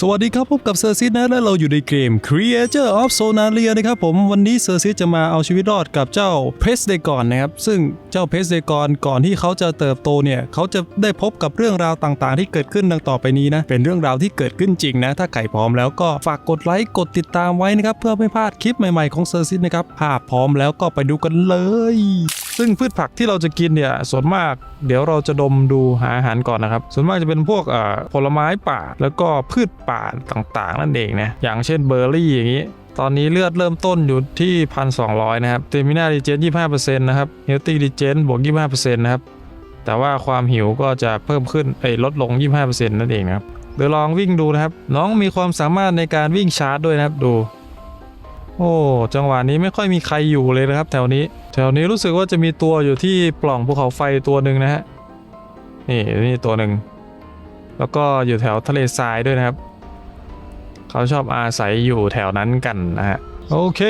สวัสดีครับพบกับเซอร์ซิสนะและเราอยู่ในเกม Creator of Sonaria นะครับผมวันนี้เซอร์ซิสจะมาเอาชีวิตรอดกับเจ้าเพสเดกอนนะครับ ซึ่งเจ้าเพสเดกอนก่อนที่เขาจะเติบโตเนี่ย เขาจะได้พบกับเรื่องราวต่างๆ ที่เกิดขึ้นดังต่อไปนี้นะ เป็นเรื่องราวที่เกิดขึ้นจริงนะ ถ้าไก่พร้อมแล้วก็ฝากกดไลค์กดติดตามไว้นะครับ เพื่อไม่พลาดคลิปใหม่ๆของเซอร์ซิสนะครับภาพพร้อมแล้วก็ไปดูกันเลย ซึ่งพืชผักที่เราจะกินเนี่ยส่วนมากเดี๋ยวเราจะดมดูหาอาหารก่อนนะครับส่วนมากจะเป็นพวกเอ่อผลไม้ป่าแล้วก็พืชป่าต่างๆ นั่นเองนะอย่างเช่นเบอร์รี่อย่างนี้ตอนนี้เลือดเริ่มต้นอยู่ที่ 1,200 นะครับเตมิน่าดีเจน25%นะครับเฮลตี้ดีเจนบวก 25%นะครับ แต่ว่าความหิวก็จะเพิ่มขึ้นเอ้ยลดลง 25%นั่นเองนะครับ เดี๋ยวลองวิ่งดูนะครับ น้องมีความสามารถในการวิ่งชาร์จด้วยนะครับดู โอ้ จังหวะนี้ไม่ค่อยมีใครอยู่เลยนะครับ แถวนี้ แถวนี้รู้สึกว่าจะมีตัวอยู่ที่ปล่องภูเขาไฟตัวหนึ่งนะฮะ นี่นี่ตัวหนึ่ง แล้วก็อยู่แถวทะเลทรายด้วยนะครับ เขาชอบอาศัยอยู่แถวนั้นกันนะฮะ โอเค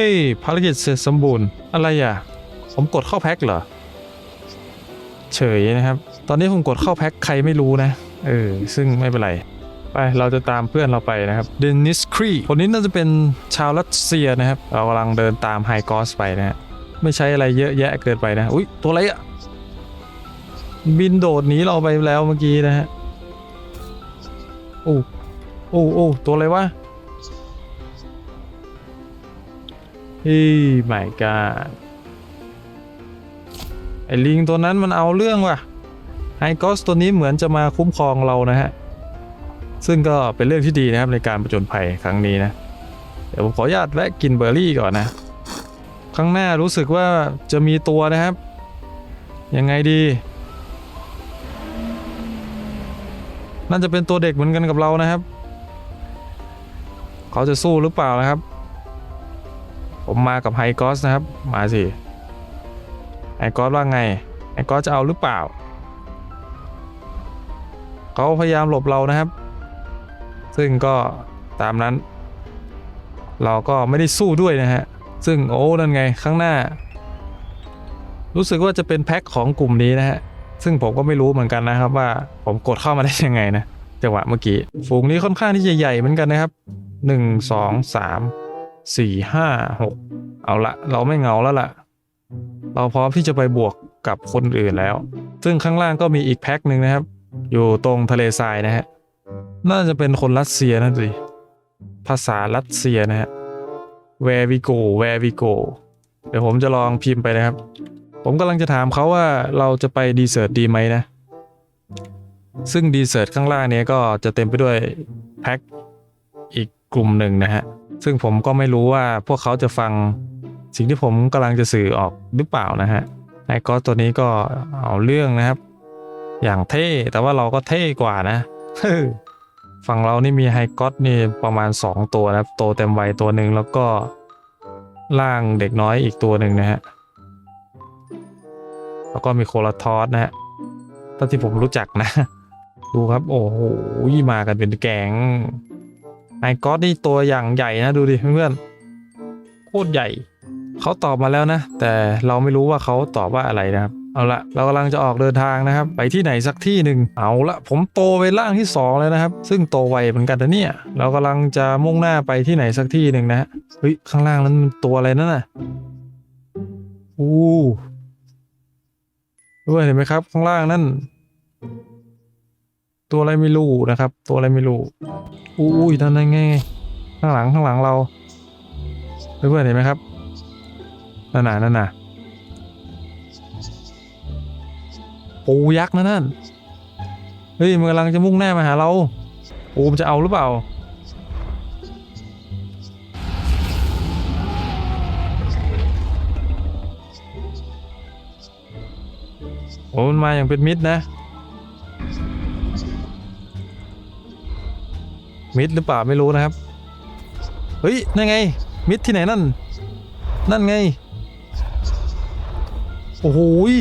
ภารกิจเสร็จสมบูรณ์ อะไรอะ ผมกดเข้าแพ็คเหรอ เฉยนะครับ ตอนนี้ผมกดเข้าแพ็คใครไม่รู้นะ เออ ซึ่งไม่เป็นไร ไป เราจะตามเพื่อนเราไปนะครับเดนิสครีคนนี้น่าจะเป็นชาวรัสเซียนะครับ เรากำลังเดินตามไฮกอสไปนะฮะ ไม่ใช่อะไรเยอะแยะเกินไปนะ อุ้ยตัวอะไรอะ บินโดดหนีเราไปแล้วเมื่อกี้นะฮะ โอ้โอ้โอ้ตัวอะไรวะ ฮ้ยไม่กาไอลิงตัวนั้นมันเอาเรื่องว่ะไฮกอสตัวนี้เหมือนจะมาคุ้มครองเรานะฮะ ซึ่งก็เป็นเรื่องที่ดีนะครับในการประจนภัยครั้งนี้นะ เดี๋ยวผมขออนุญาตแวะกินเบอร์รี่ก่อนนะ ข้างหน้ารู้สึกว่าจะมีตัวนะครับ ยังไงดี น่าจะเป็นตัวเด็กเหมือนกันกับเรานะครับ เขาจะสู้หรือเปล่านะครับ ผมมากับไฮกอสนะครับ มาสิไฮกอสว่าไงไฮกอสจะเอาหรือเปล่า เขาพยายามหลบเรานะครับ ซึ่งก็ตามนั้น เราก็ไม่ได้สู้ด้วยนะฮะ ซึ่งโอ้นั่นไงข้างหน้า รู้สึกว่าจะเป็นแพ็คของกลุ่มนี้นะฮะ ซึ่งผมก็ไม่รู้เหมือนกันนะครับว่าผมกดเข้ามาได้ยังไงนะจังหวะเมื่อกี้ ฝูงนี้ค่อนข้างที่จะใหญ่เหมือนกันนะครับ 1 2 3 4 5 6เอาละเราไม่เงาแล้วล่ะ เราพร้อมที่จะไปบวกกับคนอื่นแล้ว ซึ่งข้างล่างก็มีอีกแพ็คหนึ่งนะครับ อยู่ตรงทะเลทรายนะฮะน่าจะเป็นคนรัสเซียนะสิภาษารัสเซียนะฮะ where we go where we go เดี๋ยวผมจะลองพิมพ์ไปนะครับ ผมกำลังจะถามเขาว่าเราจะไปดีเซิร์ตดีไหมนะ ซึ่งดีเซิร์ตข้างล่างเนี้ยก็จะเต็มไปด้วยแพ็ค อีกกลุ่มหนึ่งนะฮะ ซึ่งผมก็ไม่รู้ว่าพวกเขาจะฟังสิ่งที่ผมกำลังจะสื่อออกหรือเปล่านะฮะไอ้ก็ตัวนี้ก็เอาเรื่องนะครับ อย่างเท่แต่ว่าเราก็เท่กว่านะฝั่งเรานี่มีไฮกอตนี่ประมาณ 2 ตัวนะครับโตเต็มวัยตัวหนึ่งแล้วก็ล่างเด็กน้อยอีกตัวหนึ่งนะฮะแล้วก็มีโคลาทอสนะฮะตอนที่ผมรู้จักนะ ดูครับ โอ้โหมากันเป็นแกง ไฮก็อตนี่ตัวอย่างใหญ่นะดูดิเพื่อนๆโคตรใหญ่ เขาตอบมาแล้วนะ แต่เราไม่รู้ว่าเขาตอบว่าอะไรนะครับ เอาละเรากำลังจะออกเดินทางนะครับ ไปที่ไหนสักที่หนึ่งเอาละผมโตไปล่างที่สองแล้วนะครับ ซึ่งโตไวเหมือนกันนะเนี่ยเรากำลังจะมุ่งหน้าไปที่ไหนสักที่หนึ่งนะเฮ้ยข้างล่างนั้นมันตัวอะไรนั่นน่ะอู้ด้วยเห็นไหมครับ ข้างล่างนั่น ตัวอะไรไม่รู้นะครับ ตัวอะไรไม่รู้อู้ยนั่นไงไงข้างหลังข้างหลังเราเพื่อนๆเห็นไหมครับนั่นน่ะนั่นน่ะปูยักษ์นะนั่นเฮ้ยมันกำลังจะมุ่งหน้ามาหาเราปูมันจะเอาหรือเปล่าโอ้มันมาอย่างเป็นมิตรนะ มิดหรือเปล่าไม่รู้นะครับ เฮ้ยนั่นไง มิดที่ไหนนั่น นั่นไง โอ้โหย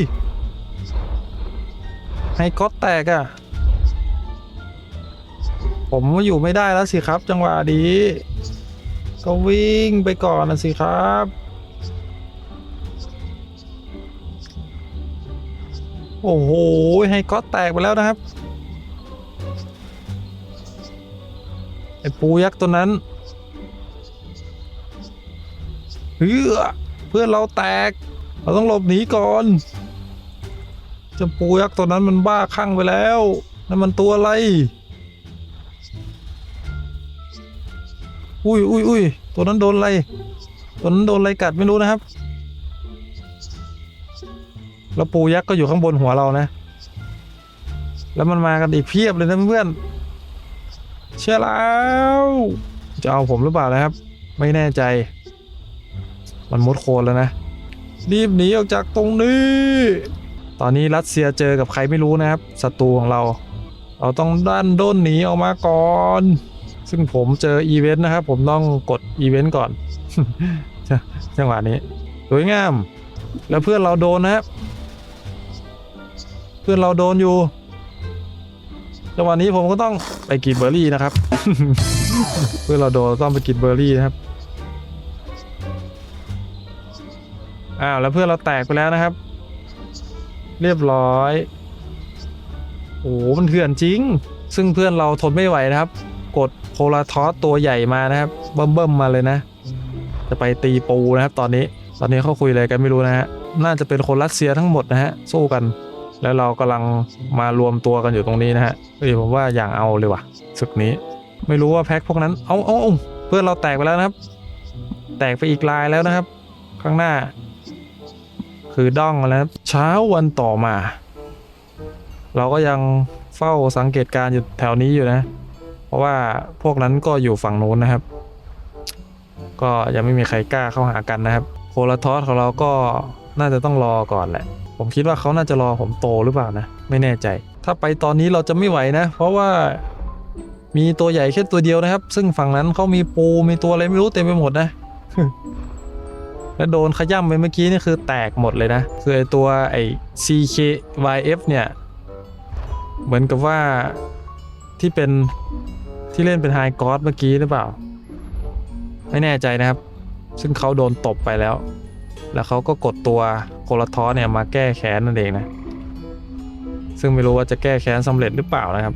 ไฮก็ตแตกอะ่ะ ผมอยู่ไม่ได้แล้วสิครับ จังหวะดีก็วิ่งไปก่อนนะสิครับ โอ้โหไฮก็ตแตกไปแล้วนะครับ อ้ปูยักษ์ตัวนั้นเฮ้อเพื่อนเราแตก เราต้องหลบหนีก่อนจ้าปูยักษ์ตัวนั้นมันบ้าคลั่งไปแล้วนั่นมันตัวอะไร อุ้ยอุ้ยอุ้ยตัวนั้นโดนอะไร ตัวนั้นโดนอะไรกัดไม่รู้นะครับ แล้วปูยักษ์ก็อยู่ข้างบนหัวเรานะ แล้วมันมากันอีกเพียบเลยนะเพื่อน เชื่อแล้ว จะเอาผมหรือเปล่านะครับ ไม่แน่ใจ มันมุดโคลนแล้วนะ รีบหนีออกจากตรงนี้ ตอนนี้รัสเซียเจอกับใครไม่รู้นะครับศัตรูของเรา เราต้องดันด้นหนีออกมาก่อน ซึ่งผมเจออีเวนต์นะครับ ผมต้องกดอีเวนต์ก่อนจังหวะนี้สวยงาม แล้วเพื่อนเราโดนนะครับ เพื่อนเราโดนอยู่ จังหวะนี้ผมก็ต้องไปกินเบอร์รี่นะครับ เพื่อนเราโดนต้องไปกินเบอร์รี่นะครับอ้าวแล้วเพื่อนเราแตกไปแล้วนะครับ เรียบร้อยโอ้โหมันเถื่อนจริง ซึ่งเพื่อนเราทนไม่ไหวนะครับ กดโพลาทอสตัวใหญ่มานะครับ เบิ่มๆมาเลยนะ จะไปตีปูนะครับ ตอนนี้ ตอนนี้เขาคุยอะไรกันไม่รู้นะฮะน่าจะเป็นคนรัสเซียทั้งหมดนะฮะสู้กัน แล้วเรากำลังมารวมตัวกันอยู่ตรงนี้นะฮะเฮ้ยผมว่าอย่างเอาเลยว่ะศึกนี้ ไม่รู้ว่าแพ็คพวกนั้น เอาเอาเอาเพื่อนเราแตกไปแล้วนะครับ แตกไปอีกลายแล้วนะครับ ข้างหน้า คือด้องแล้วเช้าวันต่อมา เราก็ยังเฝ้าสังเกตการณ์อยู่แถวนี้อยู่นะ เพราะว่าพวกนั้นก็อยู่ฝั่งนู้นนะครับ ก็ยังไม่มีใครกล้าเข้าหากันนะครับโคลาทอสของเราก็น่าจะต้องรอก่อนแหละ ผมคิดว่าเขาน่าจะรอผมโตหรือเปล่านะ ไม่แน่ใจ ถ้าไปตอนนี้เราจะไม่ไหวนะ เพราะว่ามีตัวใหญ่แค่ตัวเดียวนะครับ ซึ่งฝั่งนั้นเขามีปูมีตัวอะไรไม่รู้เต็มไปหมดนะแล้วโดนขย่ำไปเมื่อกี้นี่คือแตกหมดเลยนะคือไอตัวไอ CKYF เนี่ย เหมือนกับว่าที่เป็นที่เล่นเป็นไฮกอสเมื่อกี้หรือเปล่า ไม่แน่ใจนะครับ ซึ่งเขาโดนตบไปแล้ว แล้วเขาก็กดตัวโคลาทอสเนี่ยมาแก้แค้นนั่นเองนะ ซึ่งไม่รู้ว่าจะแก้แค้นสำเร็จหรือเปล่านะครับ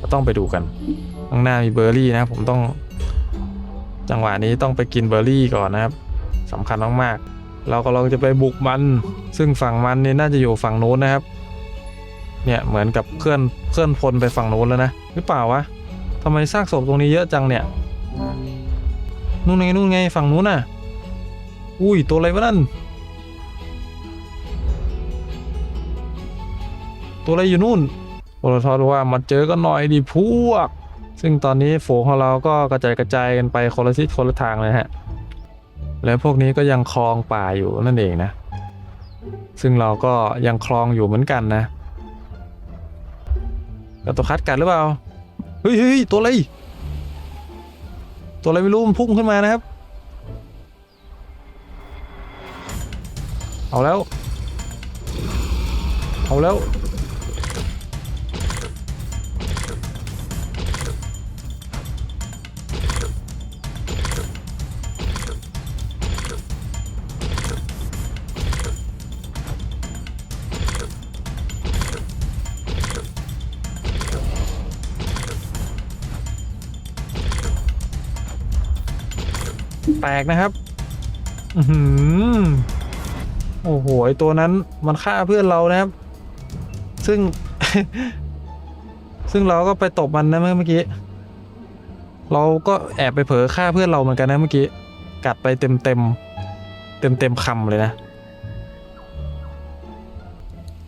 ก็ต้องไปดูกัน ข้างหน้ามีเบอร์รี่นะผมต้อง จังหวะนี้ต้องไปกินเบอร์รี่ก่อนนะครับสำคัญมากๆ เรากำลังจะไปบุกมัน ซึ่งฝั่งมันเนี่ยน่าจะอยู่ฝั่งโน้นนะครับ เนี่ยเหมือนกับเคลื่อนเคลื่อนพลไปฝั่งโน้นแล้วนะ หรือเปล่าวะทำไมซากศพตรงนี้เยอะจังเนี่ยนู่นไงนู่นไงฝั่งนู้นน่ะ อุ้ย ตัวอะไรวะนั่น ตัวอะไรอยู่นู่นโอรทอบอกว่ามาเจอกันหน่อยดิพวก ซึ่งตอนนี้ฝูงของเราก็กระจายกระจายกันไปคนละทิศคนละทางเลยฮะ แล้วพวกนี้ก็ยังคลองป่าอยู่นั่นเองนะ ซึ่งเราก็ยังคลองอยู่เหมือนกันนะแล้วตัวคัดกัดหรือเปล่าเฮ้ยเฮ้ยตัวอะไร ตัวอะไรไม่รู้มันพุ่งขึ้นมานะครับ เอาแล้ว เอาแล้ว แตกนะครับ อือหือ โอ้โหไอตัวนั้นมันฆ่าเพื่อนเรานะครับ ซึ่ง ซึ่งเราก็ไปตบมันนะเมื่อกี้ เราก็แอบไปเผลอฆ่าเพื่อนเราเหมือนกันนะเมื่อกี้ กัดไปเต็มเต็มเต็มเต็มคำเลยนะ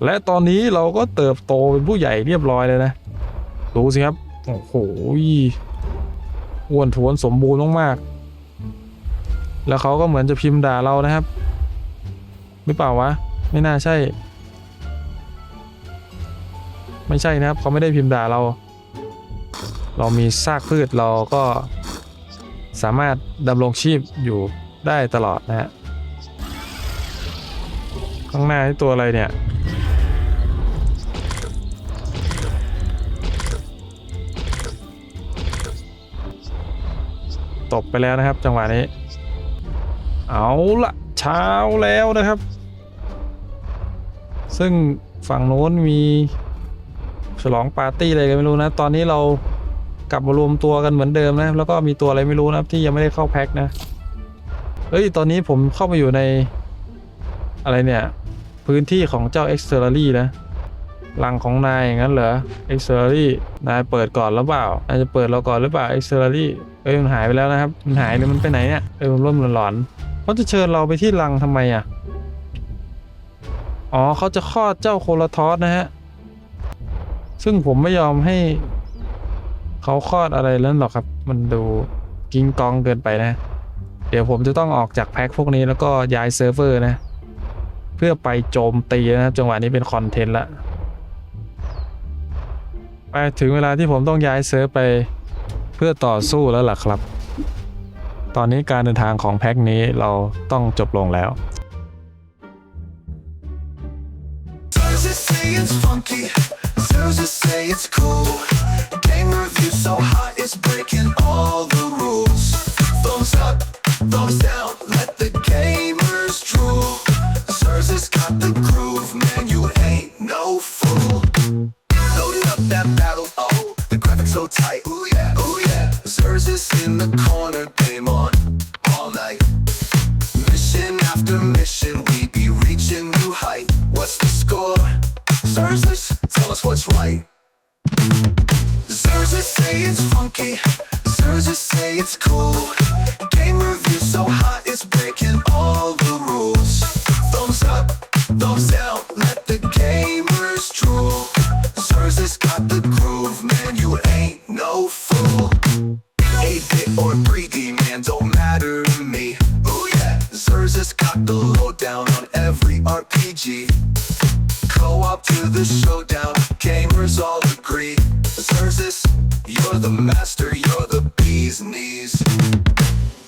และตอนนี้เราก็เติบโตเป็นผู้ใหญ่เรียบร้อยเลยนะ ดูสิครับ โอ้โหอ้วนท้วนสมบูรณ์มากๆแล้วเขาก็เหมือนจะพิมพ์ด่าเรานะครับ หรือเปล่าวะ ไม่น่าใช่ ไม่ใช่นะครับ เขาไม่ได้พิมพ์ด่าเรา เรามีซากพืชเราก็สามารถดำรงชีพอยู่ได้ตลอดนะฮะข้างหน้านี่ตัวอะไรเนี่ยตบไปแล้วนะครับ จังหวะนี้ เอาละเช้าแล้วนะครับ ซึ่งฝั่งโน้นมีฉลองปาร์ตี้อะไรกันไม่รู้นะ ตอนนี้เรากลับมารวมตัวกันเหมือนเดิมนะ แล้วก็มีตัวอะไรไม่รู้นะที่ยังไม่ได้เข้าแพ็คนะ เฮ้ย ตอนนี้ผมเข้ามาอยู่ในอะไรเนี่ย พื้นที่ของเจ้า e x t e r a r y นะรังของนายอย่างนั้นเหรอ e x t e r a r y นายเปิดก่อนหรือเปล่านายจะเปิดเราก่อนหรือเปล่า e x t e r a r y เอ้ยมันหายไปแล้วนะครับ มันหายเลยมันไปไหนเนี่ย เออมันร่มหลอนๆเขาจะเชิญเราไปที่รังทำไมอะ อ๋อเขาจะคลอดเจ้าโคลทอสนะฮะ ซึ่งผมไม่ยอมให้ เขาคลอดอะไรแล้วหรอกครับ มันดูกิ้งกองเกินไปนะ เดี๋ยวผมจะต้องออกจากแพ็คพวกนี้แล้วก็ย้ายเซิร์ฟเวอร์นะ เพื่อไปโจมตีนะจังหวะนี้เป็นคอนเทนต์ละไปถึงเวลาที่ผมต้องย้ายเซิร์ฟไปเพื่อต่อสู้แล้วล่ะครับ ตอนนี้การเดินทางของแพ็คนี้เราต้องจบลงแล้ว it's funky? It say it's cool? Game review so hot it's breaking it's cool.